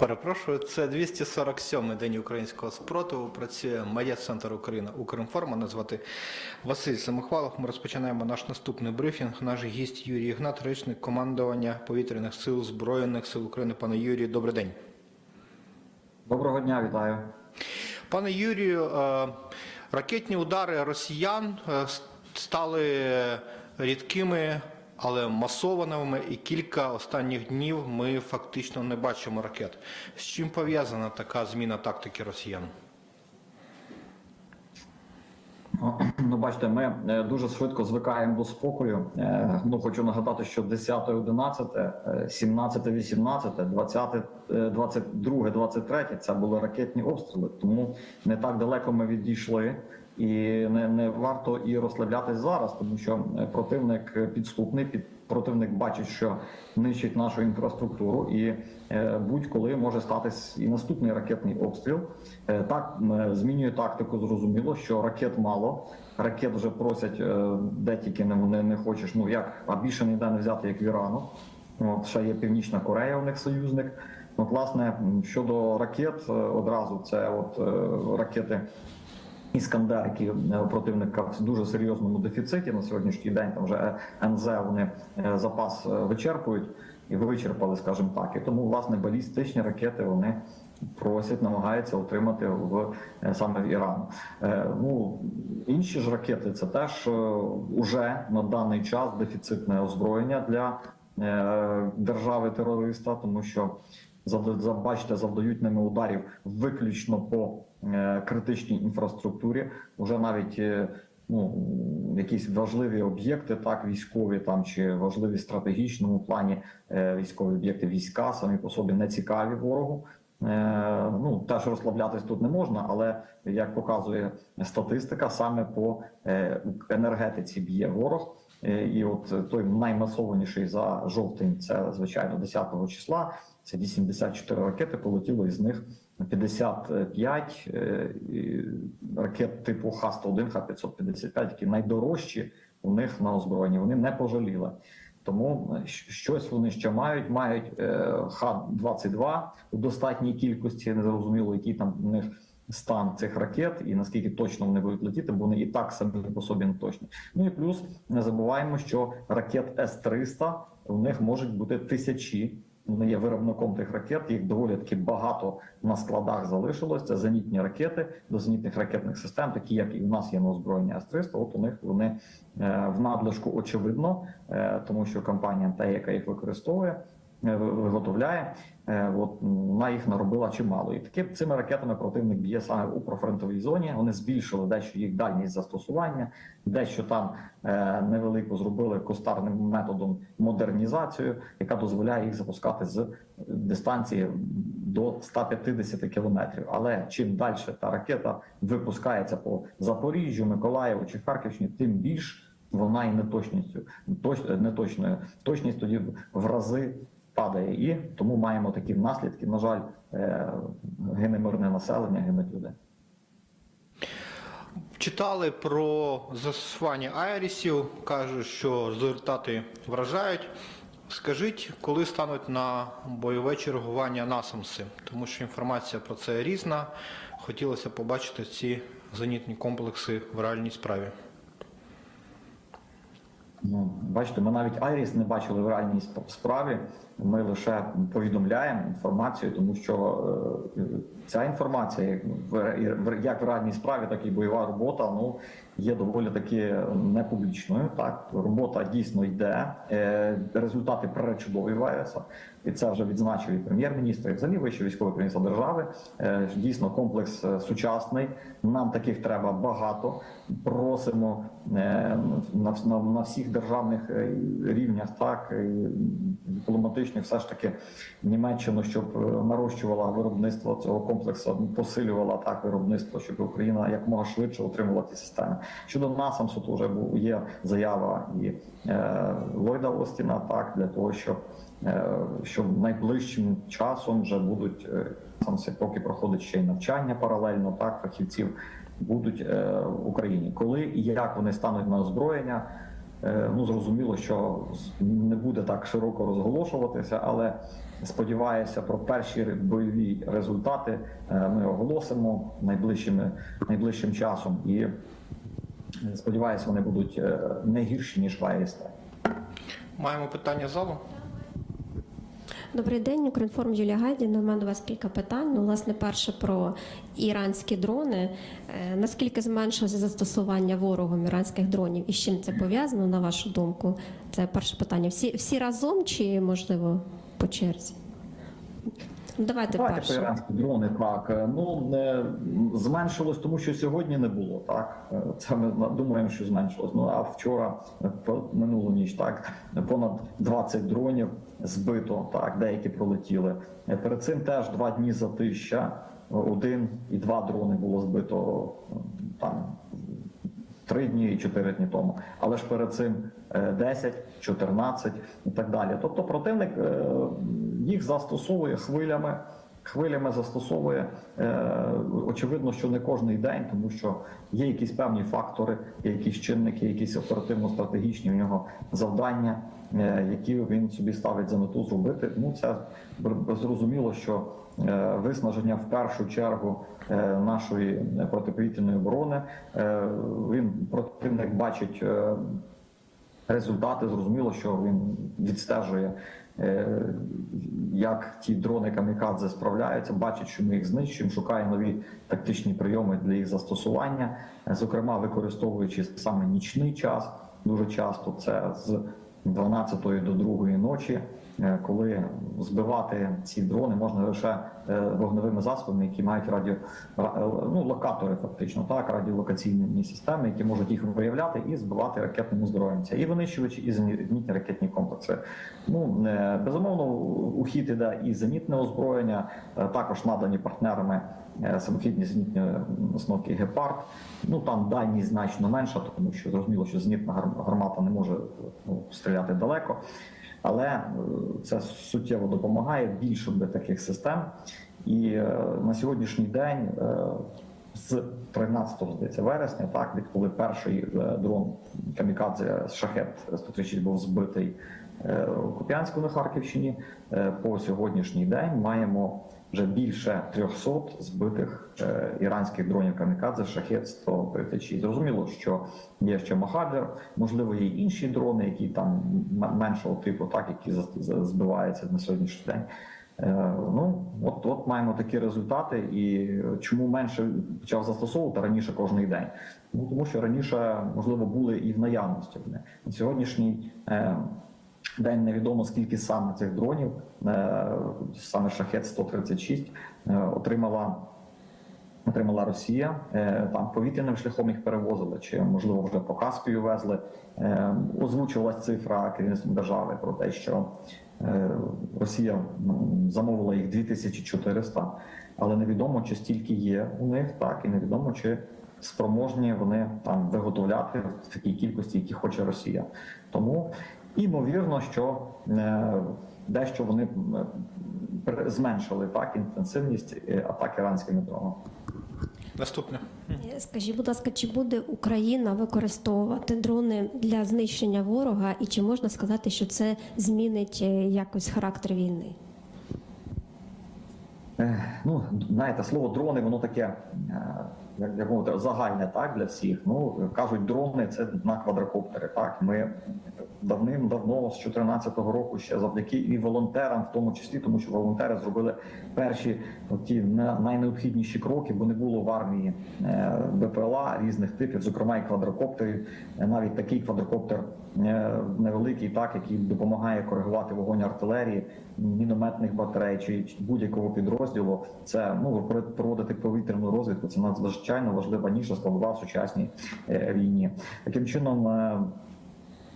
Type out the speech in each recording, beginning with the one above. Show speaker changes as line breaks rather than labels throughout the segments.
Перепрошую, це 247-й день українського спротиву. Працює медіа-центр Україна Укрінформ. Мене звати Василь Самохвалов. Ми розпочинаємо наш наступний брифінг. Наш гість Юрій Ігнат, речник командування повітряних сил Збройних сил України. Пане Юрію, добрий день.
Доброго дня, вітаю.
Пане Юрію, е, ракетні удари росіян е, стали рідкими, але масованими, і кілька останніх днів ми фактично не бачимо ракет. З чим пов'язана така зміна тактики росіян?
Ну, бачите, ми е, дуже швидко звикаємо до спокою. Е, Ну, хочу нагадати, що 10, 11, е, 17, 18, 20, е, 22, 23 – це були ракетні обстріли. Тому не так далеко ми відійшли. І не, не варто і розслаблятись зараз, тому що е, противник підступний, під противник бачить, що нищить нашу інфраструктуру, і е, будь-коли може статись і наступний ракетний обстріл. Е, так змінює тактику. Зрозуміло, що ракет мало. Ракет вже просять де тільки не, не, не хочеш. Ну як а більше ніде не взяти, як в Ірану. От ще є Північна Корея, у них союзник. От, власне, щодо ракет, одразу це от ракети. Іскандер, які е, противника в дуже серйозному дефіциті на сьогоднішній день. Там вже НЗ вони е, запас е, вичерпують і вичерпали, скажімо так. І тому власне балістичні ракети вони просять, намагаються отримати в е, саме в Іран. Е, Ну інші ж ракети це теж е, уже на даний час дефіцитне озброєння для е, держави терориста, тому що бачите, завдають ними ударів виключно по е, критичній інфраструктурі. Уже навіть е, ну, якісь важливі об'єкти, так військові там чи важливі в стратегічному плані е, військові об'єкти війська самі по собі не цікаві ворогу. Е, Ну теж розслаблятись тут не можна, але як показує статистика, саме по е, енергетиці б'є ворог. Е, І от той наймасованіший за жовтень, це звичайно 10 числа. Це 84 ракети полетіло із них 55 е, ракет типу Х-101, Х-555, які найдорожчі у них на озброєнні. Вони не пожаліли. Тому е, щось вони ще мають. Мають е, Х-22 у достатній кількості. Незрозуміло, який там у них стан цих ракет і наскільки точно вони будуть летіти, бо вони і так самі по собі не точні. Ну і плюс не забуваємо, що ракет С-300 у них можуть бути тисячі. Вони є виробником тих ракет. Їх доволі таки багато на складах залишилось. Це зенітні ракети до зенітних ракетних систем, такі як і в нас є на озброєнні С-300. От у них вони е, в надлишку очевидно, е, тому що компанія, та яка їх використовує, ви- виготовляє, е, от вона їх наробила чимало. І таки цими ракетами противник б'є саме у профронтовій зоні. Вони збільшили дещо їх дальність застосування, дещо там е, невелику зробили кустарним методом модернізацію, яка дозволяє їх запускати з дистанції до 150 кілометрів. Але чим далі та ракета випускається по Запоріжжю, Миколаєву чи Харківщині, тим більш вона і неточністю точ, неточною. Точність тоді в рази падає, і тому маємо такі наслідки. На жаль, е, гине мирне населення, гинуть люди.
Читали про застосування айрісів, кажуть, що результати вражають. Скажіть, коли стануть на бойове чергування насамси, тому що інформація про це різна. Хотілося побачити ці зенітні комплекси в реальній справі.
Ну, бачите, ми навіть Айріс не бачили в реальній сп- справі. Ми лише повідомляємо інформацію, тому що е, ця інформація, як в, реальній справі, так і бойова робота, ну є доволі таки непублічною. Так, робота дійсно йде. Е, результати пречудові в Айреса. І це вже відзначив і прем'єр-міністр, і взагалі вище військове керівництво держави. Е, Дійсно, комплекс е, сучасний. Нам таких треба багато. Просимо на, на, всіх державних рівнях, так і дипломатичних, все ж таки Німеччину, щоб нарощувала виробництво цього комплексу, посилювала так виробництво, щоб Україна якомога швидше отримувала ці системи. Щодо НАСАМСу, то вже був є заява і е, Ллойда Остіна, так для того, щоб е, щоб найближчим часом вже будуть е, НАСАМСи, поки проходить ще й навчання паралельно, так фахівців будуть е, в Україні. Коли і як вони стануть на озброєння, Ну, зрозуміло, що не буде так широко розголошуватися, але сподіваюся, про перші бойові результати е, ми оголосимо найближчими найближчим часом, і е, сподіваюся, вони будуть е, не гірші ніж в АЕСТ.
Маємо питання залу.
Добрий день, Укрінформ Юлія Гайдіна. У мене до вас кілька питань. Ну, власне, перше про іранські дрони. Е, Наскільки зменшилося застосування ворогом іранських дронів і з чим це пов'язано, на вашу думку? Це перше питання. Всі, всі разом чи можливо по черзі? Давайте
Давайте по іранські дрони так. Е, Ну не зменшилось, тому що сьогодні не було. Так Е, це ми думаємо, що зменшилось. Ну а вчора е, минулу ніч так понад 20 дронів збито. Так, деякі пролетіли. Перед цим теж два дні затища. Один і два дрони було збито там три дні і чотири дні тому. Але ж перед цим е, 10, 14 і так далі. Тобто противник е, їх застосовує хвилями. Хвилями застосовує е, очевидно, що не кожний день, тому що є якісь певні фактори, якісь чинники, якісь оперативно-стратегічні в нього завдання, е, які він собі ставить за мету зробити. Ну це зрозуміло, що е, виснаження в першу чергу е, нашої протиповітряної оборони. Е, Він противник бачить е, результати. Зрозуміло, що він відстежує, е, як ті дрони камікадзе справляються, бачить, що ми їх знищуємо, шукає нові тактичні прийоми для їх застосування, Е, зокрема використовуючи саме нічний час. Дуже часто це з 12 до 2 ночі, е, коли збивати ці дрони можна лише е, вогневими засобами, які мають радіо е, ну, локатори, фактично, так, радіолокаційні системи, які можуть їх виявляти і збивати ракетним озброєнням. І винищувачі, і зенітні ракетні комплекси. Ну е, безумовно, у хід іде і зенітне озброєння, е, також надані партнерами е, самохідні зенітні установки Гепард. Ну там дальність значно менша, тому що зрозуміло, що зенітна гар- гармата не може ну, стріляти далеко. Але е, це суттєво допомагає більше буде таких систем. І е, на сьогоднішній день, е, з 13 здається, вересня, так відколи перший дрон камікадзе шахет 136 був збитий у Куп'янську на Харківщині, по сьогоднішній день маємо вже більше 300 збитих е, іранських дронів камікадзе шахет 136. Зрозуміло, що є ще Махаджер, можливо, є інші дрони, які там меншого типу, так які збиваються на сьогоднішній день. Е, Ну от, от маємо такі результати. І чому менше почав застосовувати раніше кожний день? Ну тому що раніше можливо були і в наявності. На сьогоднішній е, день невідомо скільки саме цих дронів, е, саме шахет 136 е, отримала. Отримала Росія Е, там повітряним шляхом їх перевозили, чи можливо вже по Каспію везли. Озвучувалась цифра керівництвом держави про те, що Росія замовила їх 2400, але невідомо, чи стільки є у них, так і невідомо, чи спроможні вони там виготовляти в такій кількості, які хоче Росія. Тому ймовірно, що е, дещо вони зменшили так інтенсивність е, атак іранськими дронами.
Наступне.
Е, Скажіть, будь ласка, чи буде Україна використовувати дрони для знищення ворога, і чи можна сказати, що це змінить е, якось характер війни?
Е, Ну, знаєте, слово дрони, воно таке, е, як, як мовити, загальне так для всіх. Ну кажуть, дрони це на квадрокоптери. Так, ми давним-давно з 2014 року ще завдяки і волонтерам, в тому числі, тому що волонтери зробили перші ті найнеобхідніші кроки, бо не було в армії е, БПЛА різних типів, зокрема і квадрокоптерів. Е, Навіть такий квадрокоптер е, невеликий, так який допомагає коригувати вогонь артилерії, мінометних батарей чи будь-якого підрозділу. Це ну проводити повітряну розвідку. Це надзвичайно важлива ніша складова в сучасній війні. Таким чином.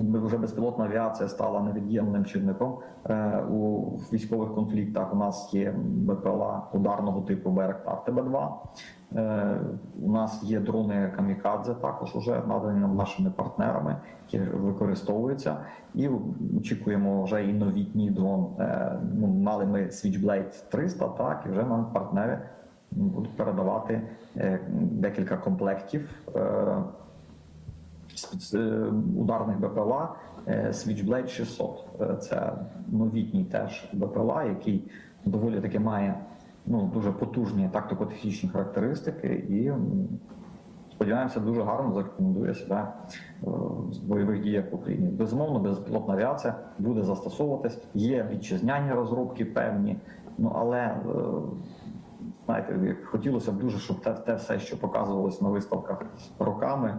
Вже безпілотна авіація стала невід'ємним чинником е, у військових конфліктах. У нас є БПЛА ударного типу Беректар ТБ-2. Е, у нас є дрони Камікадзе, також уже надані нам нашими партнерами, які використовуються. І очікуємо вже і новітній дрон. Е, ну, мали ми Switchblade 300, так і вже нам партнери будуть передавати декілька комплектів. Е, ударних БПЛА е, Switchblade 600. Е, Це новітній теж БПЛА, який доволі таки має ну, дуже потужні тактико-технічні характеристики і сподіваємося, дуже гарно зарекомендує себе в бойових діях в Україні. Безумовно, безпілотна авіація буде застосовуватись. Є вітчизняні розробки певні, ну але знаєте, хотілося б дуже, щоб те, те все, що показувалось на виставках роками.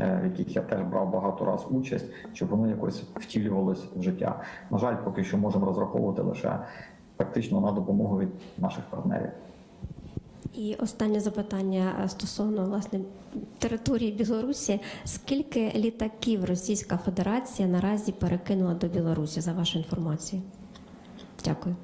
Е, В яких я теж брав багато раз участь, щоб воно якось втілювалось в життя. На жаль, поки що можемо розраховувати лише фактично на допомогу від наших партнерів.
І останнє запитання е, стосовно власне території Білорусі. Скільки літаків Російська Федерація наразі перекинула до Білорусі за вашу інформацію? Дякую.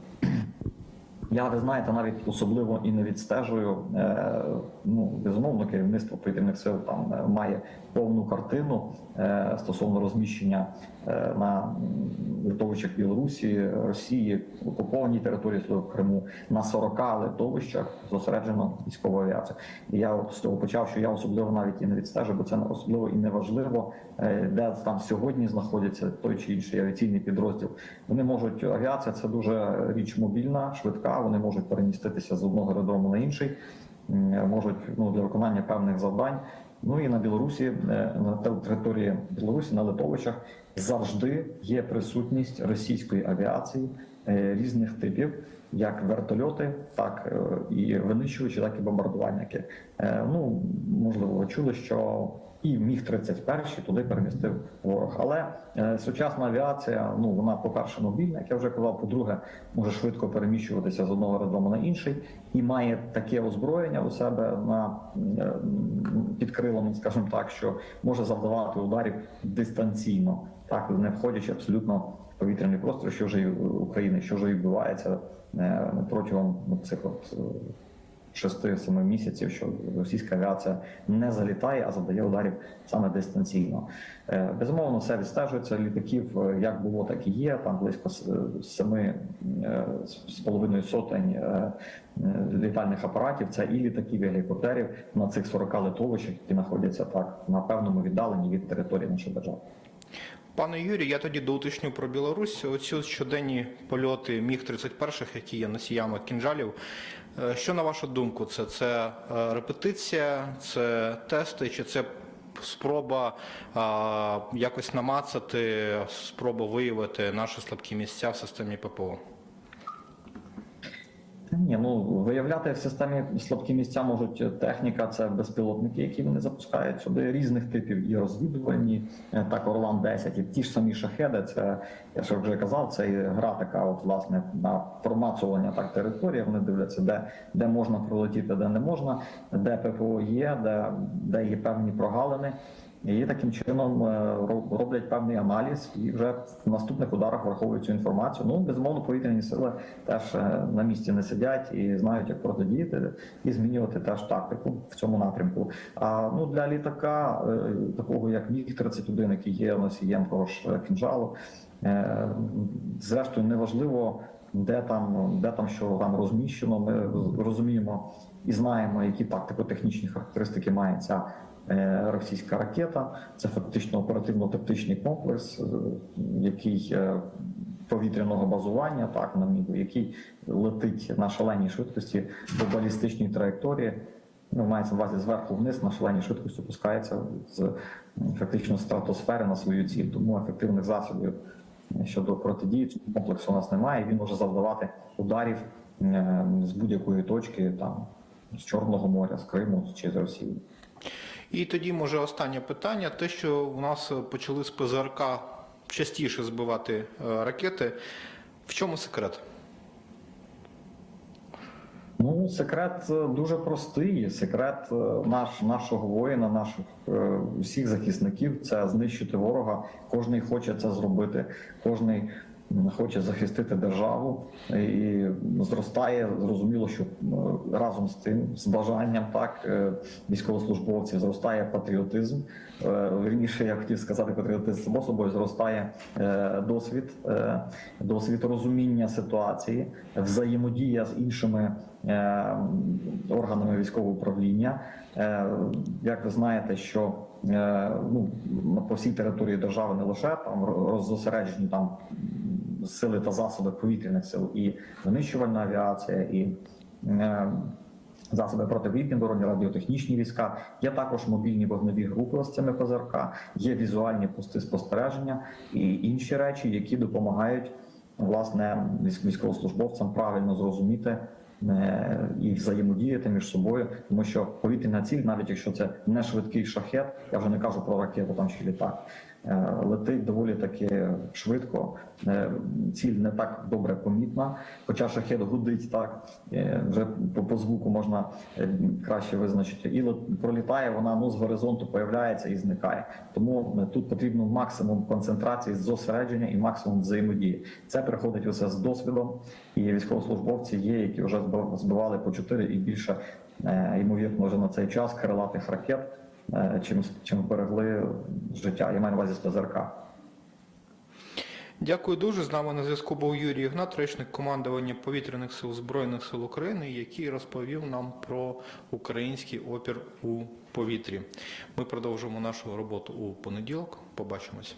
Я, ви знаєте, навіть особливо і не відстежую. Е, ну, безумовно, керівництво повітряних сил там е, має повну картину е, стосовно розміщення на м, литовищах Білорусі, Росії, окупованій території Криму на 40 литовищах зосереджено військова авіація. І я от з того почав, що я особливо навіть і не відстежу, бо це особливо і не важливо, е, де там сьогодні знаходиться той чи інший авіаційний підрозділ. Вони можуть авіація це дуже річ мобільна, швидка. Вони можуть переміститися з одного аеродрому на інший, можуть ну для виконання певних завдань. Ну і на Білорусі, е, на території Білорусі, на литовищах завжди є присутність російської авіації е, різних типів, як вертольоти, так е, і винищувачі, так і бомбардувальники. Е, Ну можливо, ви чули, що і міг 31 туди перемістив ворог. Але е, сучасна авіація, ну вона, по-перше, мобільна, як я вже казав, по-друге, може швидко переміщуватися з одного аеродрому на інший, і має таке озброєння у себе на е, під крилами, скажімо так, що може завдавати ударів дистанційно, так не входячи абсолютно в повітряний простір, що вже України, що вже відбувається е, протягом цих от. Е, 6-7 місяців, що російська авіація не залітає, а завдає ударів саме дистанційно. Е, Безумовно, все відстежується. Літаків е, як було, так і є. Там близько с- семи е, з половиною сотень літальних апаратів. Це і літаків, і гелікоптерів на цих 40 литовищах, які знаходяться так на певному віддаленні від території нашої держави.
Пане Юрій, я тоді доуточню про Білорусь. Оці щоденні польоти Міг-31, які є носіями кінжалів. Е, Що на вашу думку, це, це е, репетиція, це тести, чи це спроба а, якось намацати, спроба виявити наші слабкі місця в системі ППО?
Ні, ну виявляти в системі слабкі місця можуть техніка, це безпілотники, які вони запускають сюди різних типів і розвідувальні, е, так Орлан 10 і ті ж самі шахеди. Це я ж вже казав, це і гра така, от власне на промацування так території. Вони дивляться, де, де можна пролетіти, де не можна, де ППО є, де, де є певні прогалини. І таким чином е, роблять певний аналіз і вже в наступних ударах враховують цю інформацію. Ну безумовно, повітряні сили теж е, на місці не сидять і знають, як протидіяти і змінювати теж тактику в цьому напрямку. А ну для літака, е, такого як Міг 31 який є носієм того кінжалу, зрештою неважливо. Де там, де там що там розміщено, ми розуміємо і знаємо, які тактико-технічні характеристики має ця російська ракета. Це фактично оперативно-тактичний комплекс, е, який е, повітряного базування, так на нібі, який летить на шаленій швидкості по балістичній траєкторії. Ну, мається на увазі зверху вниз на шаленій швидкості опускається з фактично стратосфери на свою ціль. Тому ефективних засобів щодо протидії цього комплексу у нас немає. Він може завдавати ударів е, з будь-якої точки, там з Чорного моря, з Криму чи з Росії.
І тоді, може, останнє питання: те, що у нас почали з ПЗРК частіше збивати е, ракети. В чому секрет?
Ну, секрет е, дуже простий. Секрет е, наш, нашого воїна, наших всіх захисників це знищити ворога. Кожний хоче це зробити. Кожний хоче захистити державу і зростає. Зрозуміло, що разом з тим, з бажанням так е, військовослужбовців зростає патріотизм. Е, Вірніше, я хотів сказати, патріотизм само собою зростає е, досвід, е, досвід розуміння ситуації, взаємодія з іншими е, органами військового управління. Е, Як ви знаєте, що е, ну по всій території держави не лише там роз- зосереджені там сили та засоби повітряних сил, і винищувальна авіація, і е, засоби протиповітряної оборони, радіотехнічні війська. Є також мобільні вогневі групи з цими ПЗРК, є візуальні пости спостереження і інші речі, які допомагають власне військ- військовослужбовцям правильно зрозуміти е, і взаємодіяти між собою, тому що повітряна ціль, навіть якщо це не швидкий шахет, я вже не кажу про ракету там чи літак, летить доволі таки швидко. Е, Ціль не так добре помітна, хоча шахет гудить так, е, вже по, звуку можна е, краще визначити. І пролітає вона ну з горизонту, появляється і зникає. Тому е, тут потрібно максимум концентрації, зосередження і максимум взаємодії. Це приходить усе з досвідом. І військовослужбовці є, які вже збив- збивали по 4 і більше, е, ймовірно, вже на цей час крилатих ракет, е, чим, чим берегли життя. Я маю на увазі ПЗРК.
Дякую дуже. З нами на зв'язку був Юрій Ігнат, речник командування повітряних сил Збройних сил України, який розповів нам про український опір у повітрі. Ми продовжимо нашу роботу у понеділок. Побачимось.